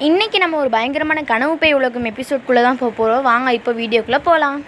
இன்றைக்கி நம்ம ஒரு பயங்கரமான கனவு பேய் உலகம் எபிசோட்குள்ளே தான் போக போகிறோம் வாங்க இப்போ வீடியோக்குள்ளே போகலாம்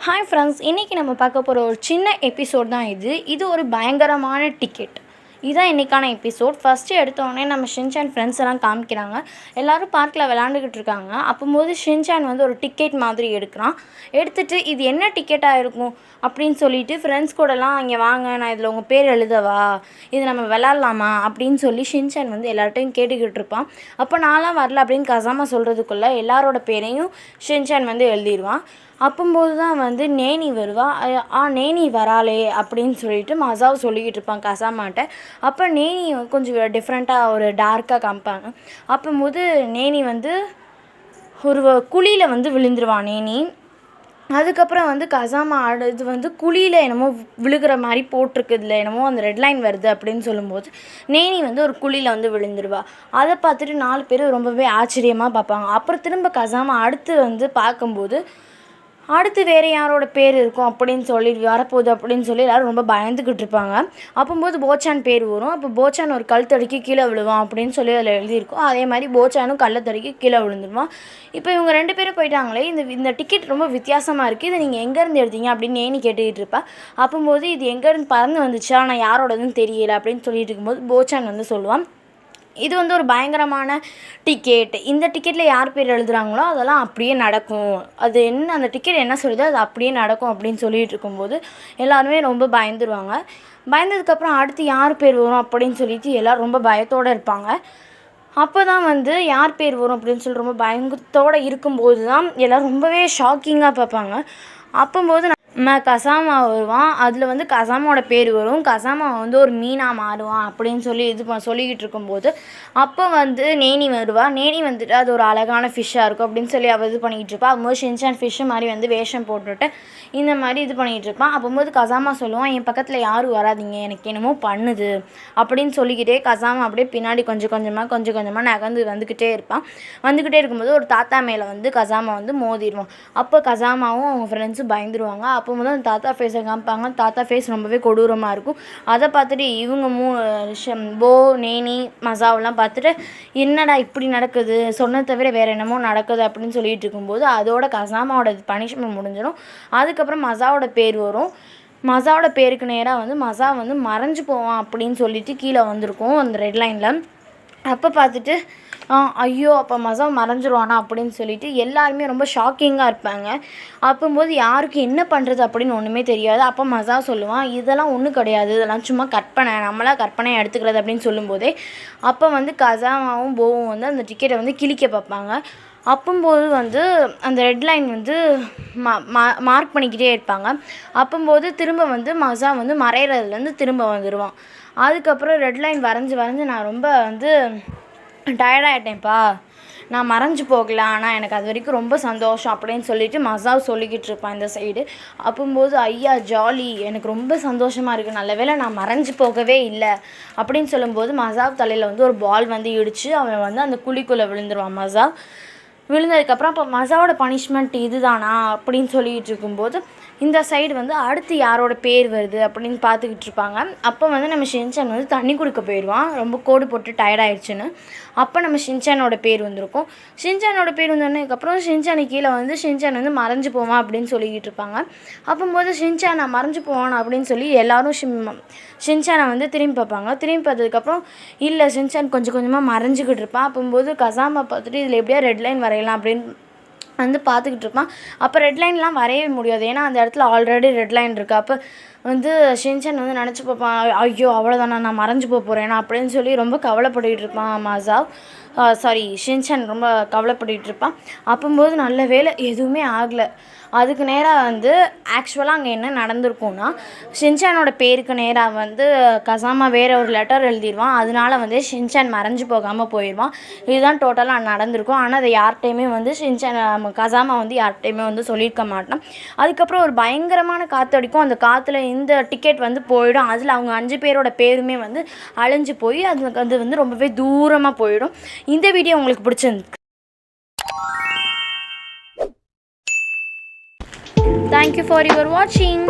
ஹாய் ஃப்ரெண்ட்ஸ் இன்றைக்கி நம்ம பார்க்க போகிற ஒரு சின்ன எபிசோட் தான் இது. இது ஒரு பயங்கரமான டிக்கெட் இதுதான் இன்றைக்கான எபிசோட் ஃபஸ்ட்டு எடுத்தோடனே நம்ம ஷின்சான் ஃப்ரெண்ட்ஸ் எல்லாம் காமிக்கிறாங்க. எல்லோரும் பார்க்கில் விளாண்டுக்கிட்டு இருக்காங்க. அப்போம்போது ஷின்சான் வந்து ஒரு டிக்கெட் மாதிரி எடுக்கிறான். எடுத்துட்டு இது என்ன டிக்கெட்டாக இருக்கும்? அப்படின்னு சொல்லிட்டு ஃப்ரெண்ட்ஸ் கூடலாம் இங்கே வாங்க நான் இதில் உங்கள் பேர் எழுதவா? இது நம்ம விளாட்லாமா? அப்படின்னு சொல்லி ஷின்சான் வந்து எல்லார்ட்டையும் கேட்டுக்கிட்டு இருப்பான். அப்போ நான்லாம் வரல அப்படின்னு கசாமா சொல்கிறதுக்குள்ளே எல்லாரோட பேரையும் ஷின்சான் வந்து எழுதிடுவான் அப்போம்போது தான் வந்து நேனி வருவா. ஆ நேனி வராளே அப்படின்னு சொல்லிட்டு மசாவ் சொல்லிக்கிட்டு இருப்பான் கசாமாட்ட. அப்போ நேனி கொஞ்சம் டிஃப்ரெண்ட்டாக ஒரு டார்க்காக காமிப்பாங்க. அப்போம்போது நேனி வந்து ஒரு குழியில் வந்து விழுந்துருவான் நேனி. அதுக்கப்புறம் வந்து கசாமா ஆடு இது வந்து குழியில் என்னமோ விழுகிற மாதிரி போட்டிருக்குதுல என்னமோ அந்த ரெட் லைன் வருது அப்படின்னு சொல்லும்போது நேனி வந்து ஒரு குழியில் வந்து விழுந்துருவா. அதை பார்த்துட்டு நாலு பேர் ரொம்பவே ஆச்சரியமாக பார்ப்பாங்க. அப்புறம் திரும்ப கசாமா அடுத்து வந்து பார்க்கும்போது அடுத்து வேறு யாரோட பேர் இருக்கும் அப்படின்னு சொல்லி வரப்போகுது அப்படின்னு சொல்லி எல்லாரும் ரொம்ப பயந்துக்கிட்டு இருப்பாங்க. அப்போம்போது போச்சான் பேர் வரும். அப்போ போச்சான் ஒரு கல் தடுக்கி கீழே விழுவான் அப்படின்னு சொல்லி அதில் எழுதியிருக்கும். அதே மாதிரி போச்சானும் கல்லை தடுக்கி கீழே விழுந்துருவான். இப்போ இவங்க ரெண்டு பேரும் போயிட்டாங்களே இந்த இந்த டிக்கெட் ரொம்ப வித்தியாசமாக இருக்குது இதை நீங்கள் எங்கேருந்து எடுத்தீங்க அப்படின்னு ஏனி கேட்டுக்கிட்டு இருப்பா. அப்போம்போது இது எங்கேருந்து பறந்து வந்துச்சா ஆனால் யாரோடதுன்னு தெரியல அப்படின்னு சொல்லிட்டு இருக்கும்போது போச்சான் வந்து சொல்லுவான். இது வந்து ஒரு பயங்கரமான டிக்கெட் இந்த டிக்கெட்டில் யார் பேர் எழுதுகிறாங்களோ அதெல்லாம் அப்படியே நடக்கும். அது என்ன அந்த டிக்கெட் என்ன சொல்லுதோ அது அப்படியே நடக்கும் அப்படின்னு சொல்லிட்டு இருக்கும்போது எல்லாருமே ரொம்ப பயந்துருவாங்க. பயந்ததுக்கப்புறம் அடுத்து யார் பேர் வரும் அப்படின்னு சொல்லிட்டு எல்லோரும் ரொம்ப பயத்தோடு இருப்பாங்க. அப்போ தான் வந்து யார் பேர் வரும் அப்படின்னு சொல்லி ரொம்ப பயங்கத்தோடு இருக்கும்போது தான் எல்லோரும் ரொம்பவே ஷாக்கிங்காக பார்ப்பாங்க. அப்போம்போது நம்ம கசாமா வருவான். அதில் வந்து கசாமாவோட பேர் வரும். கசாமா வந்து ஒரு மீனாக மாறுவான் அப்படின்னு சொல்லி இது ப- சொல்லிக்கிட்டு இருக்கும்போது அப்போ வந்து நேனி வருவா. நேனி வந்துட்டு அது ஒரு அழகான ஃபிஷ்ஷாக இருக்கும் அப்படின்னு சொல்லி அவள் இது பண்ணிக்கிட்டு இருப்பாள் அப்போது ஷின்சான் ஃபிஷ்ஷு மாதிரி வந்து வேஷம் போட்டுட்டு இந்த மாதிரி இது பண்ணிகிட்டு இருப்பான். அப்போது கசாமா சொல்லுவான் என் பக்கத்தில் யாரும் வராதீங்க. எனக்கு என்னமோ பண்ணுது. அப்படின்னு சொல்லிக்கிட்டே கசாமா அப்படியே பின்னாடி கொஞ்சம் கொஞ்சமாக கொஞ்சம் கொஞ்சமாக நகர்ந்து வந்துக்கிட்டே இருப்பான். வந்துக்கிட்டே இருக்கும்போது ஒரு தாத்தா மேலே வந்து கசாமா வந்து மோதிடுவான். அப்போ கசாமாவும் அவங்க ஃப்ரெண்ட்ஸும் பயந்துருவாங்க. அப்போ வந்து அந்த தாத்தா ஃபேஸை காமிப்பாங்க. தாத்தா ஃபேஸ் ரொம்பவே கொடூரமாக இருக்கும். அதை பார்த்துட்டு இவங்க மூ போ நேனி மசாவெல்லாம் பார்த்துட்டு என்னடா இப்படி நடக்குது? சொன்னதை தவிர வேறு என்னமோ நடக்குது அப்படின்னு சொல்லிட்டு இருக்கும்போது அதோட கசாமாவோட பனிஷ்மெண்ட் முடிஞ்சிடும். அதுக்கப்புறம் மசாவோட பேர் வரும். மசாவோட பேருக்கு நேராக வந்து மசா வந்து மறைஞ்சு போவான் அப்படின்னு சொல்லிட்டு கீழே வந்திருக்கும் அந்த ரெட் லைனில் அப்போ பார்த்துட்டு ஐயோ அப்போ மசா மறைஞ்சிருவானா? அப்படின்னு சொல்லிட்டு எல்லாருமே ரொம்ப ஷாக்கிங்காக இருப்பாங்க. அப்போம்போது யாருக்கு என்ன பண்ணுறது அப்படின்னு ஒன்றுமே தெரியாது. அப்போ மசா சொல்லுவான் இதெல்லாம் ஒன்றும் கிடையாது. இதெல்லாம் சும்மா கற்பனை. நம்மளாக கற்பனையை எடுத்துக்கிறது அப்படின்னு சொல்லும்போதே அப்போ வந்து கசாமாவும் போவும் வந்து அந்த டிக்கெட்டை வந்து கிழிக்க பார்ப்பாங்க அப்போம்போது வந்து அந்த ரெட் லைன் வந்து மா மா- மார்க் பண்ணிக்கிட்டே இருப்பாங்க. அப்போம்போது திரும்ப வந்து மசா வந்து மறையிறதுலேருந்து திரும்ப வந்துடுவான் அதுக்கப்புறம் ரெட் லைன் வரைஞ்சி வரைஞ்சி நான் ரொம்ப வந்து டயர்டாயிட்டேன்ப்பா நான் மறைஞ்சு போகல ஆனால் எனக்கு அது வரைக்கும் ரொம்ப சந்தோஷம் அப்படின்னு சொல்லிட்டு மசாவ் சொல்லிக்கிட்டு இருப்பான் இந்த சைடு அப்பும்போது ஐயா ஜாலி எனக்கு ரொம்ப சந்தோஷமாக இருக்குது நல்ல வேளை நான் மறைஞ்சு போகவே இல்லை. அப்படின்னு சொல்லும்போது மசாவ் தலையில் வந்து ஒரு பால் வந்து இடித்து அவன் வந்து அந்த குழிக்குள்ளே விழுந்துருவான் மசாவ் விழுந்ததுக்கப்புறம் அப்போ மசாவோட பனிஷ்மெண்ட் இதுதானா அப்படின்னு சொல்லிட்டு இருக்கும்போது இந்த சைடு வந்து அடுத்து யாரோட பேர் வருது அப்படின்னு பார்த்துக்கிட்டு இருப்பாங்க. அப்போ வந்து நம்ம ஷின்சான் வந்து தண்ணி குடிக்க போயிடுவான். ரொம்ப கோடு போட்டு டயர்டாயிடுச்சுன்னு அப்போ நம்ம ஷின்சானோட பேர் வந்திருக்கும். ஷின்சானோட பேர் வந்தோடனேக்கப்புறம் ஷின்சானு கீழே வந்து ஷின்சான் வந்து மறைஞ்சு போவான் அப்படின்னு சொல்லிக்கிட்டு இருப்பாங்க. அப்போம்போது ஷின்சான் நான் மறைஞ்சு போவான் அப்படின்னு சொல்லி எல்லாரும் ஷிம் ஷின்சானை வந்து திரும்பி பார்ப்பாங்க. திரும்பி பார்த்ததுக்கப்புறம் இல்லை ஷின்சான் கொஞ்சம் கொஞ்சமாக மறைஞ்சிக்கிட்டு இருப்பான். அப்போம்போது கசாமா பார்த்துட்டு இதில் எப்படியா ரெட் லைன் வரையலாம் அப்படின்னு வந்து பார்த்துக்கிட்டு இருப்பான். அப்போ ரெட் லைன்லாம் வரையவே முடியாது. ஏன்னா அந்த இடத்துல ஆல்ரெடி ரெட் லைன் இருக்குது அப்போ வந்து ஷின்சான் வந்து நினச்சி பார்ப்பான் ஐயோ அவ்வளோதானா நான் மறைஞ்சு போக போகிறேன் அப்படின்னு சொல்லி ரொம்ப கவலைப்பட்டுக்கிட்டு இருப்பான் மாசாவ். சாரி ஷின்சான் ரொம்ப கவலைப்பட்டுக்கிட்டு இருப்பான். அப்போம்போது நல்ல வேலை எதுவுமே ஆகலை. அதுக்கு நேராக வந்து ஆக்சுவலாக அங்கே என்ன நடந்திருக்கும்னா ஷின்சானோட பேருக்கு நேராக வந்து கசாமா வேற ஒரு லெட்டர் எழுதிடுவான் அதனால வந்து ஷின்சான் மறைஞ்சு போகாமல் போயிடுவான் இதுதான் டோட்டலாக நடந்திருக்கும். ஆனால் அதை யார்கிட்டையுமே வந்து ஷின்சான் கசாமா வந்து யார்கிட்டையுமே வந்து சொல்லியிருக்க மாட்டான். அதுக்கப்புறம் ஒரு பயங்கரமான காற்று அடிக்கும் அந்த காற்றுல இந்த டிக்கெட் வந்து போயிடும். அதில் அவங்க அஞ்சு பேரோட பேருமே வந்து அழிஞ்சு போய் அது அது வந்து ரொம்பவே தூரமாக போயிடும். இந்த வீடியோ உங்களுக்கு பிடிச்சிருந்து தேங்க்யூ ஃபார் யுவர் வாட்சிங்